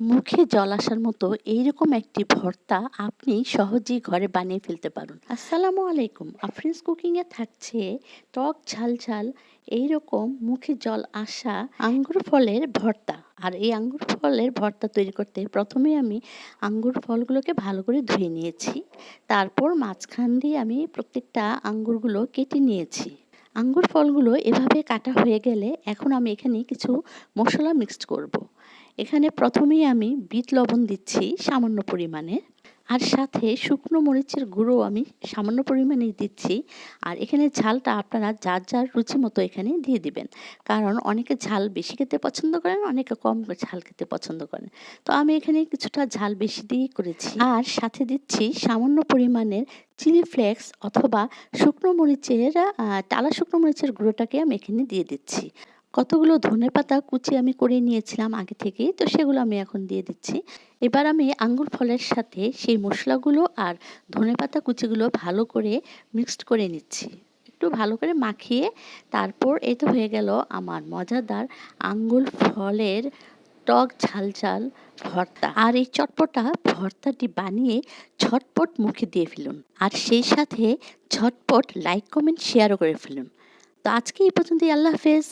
মুখে জল আসার মতো এইরকম একটি ভর্তা আপনি সহজেই ঘরে বানিয়ে ফেলতে পারুন। আসসালামু আলাইকুম। আফরিন্স কুকিংয়ে থাকছে টক ঝাল ঝাল এইরকম মুখে জল আসা আঙ্গুর ফলের ভর্তা। আর এই আঙ্গুর ফলের ভর্তা তৈরি করতে প্রথমে আমি আঙ্গুর ফলগুলোকে ভালো করে ধুয়ে নিয়েছি। তারপর মাঝখান দিয়ে আমি প্রত্যেকটা আঙ্গুরগুলো কেটে নিয়েছি। আঙ্গুর ফলগুলো এভাবে কাটা হয়ে গেলে এখন আমি এখানে কিছু মশলা মিক্সড করব। এখানে প্রথমেই আমি বিট লবণ দিচ্ছি সামান্য পরিমাণে, আর সাথে শুকনো মরিচের গুঁড়ো আমি সামান্য পরিমাণেই দিচ্ছি। আর এখানে ঝালটা আপনারা যার যার রুচি মতো এখানে দিয়ে দিবেন। কারণ অনেকে ঝাল বেশি খেতে পছন্দ করেন, অনেকে কম ঝাল খেতে পছন্দ করেন। তো আমি এখানে কিছুটা ঝাল বেশি দিয়েই করেছি। আর সাথে দিচ্ছি সামান্য পরিমাণের চিলি ফ্লেক্স অথবা শুকনো মরিচের টালা শুকনো মরিচের গুঁড়োটাকে আমি এখানে দিয়ে দিচ্ছি। কতগুলো ধনে পাতা কুচি আমি করে নিয়েছিলাম আগে থেকেই তো সেগুলো আমি এখন দিয়ে দিচ্ছি। এবার আমি আঙ্গুর ফলের সাথে সেই মশলাগুলো আর ধনে পাতা কুচিগুলো ভালো করে মিক্সড করে নিচ্ছি। একটু ভালো করে মাখিয়ে তারপর এই তো হয়ে গেল আমার মজাদার আঙ্গুর ফলের টক ঝাল ঝাল ভর্তা। আর এই চটপটা ভর্তাটি বানিয়ে ঝটপট মুখে দিয়ে ফেলুন আর সেই সাথে ঝটপট লাইক কমেন্ট শেয়ারও করে ফেলুন। তো আজকে এই পর্যন্তই, আল্লাহ হাফেজ।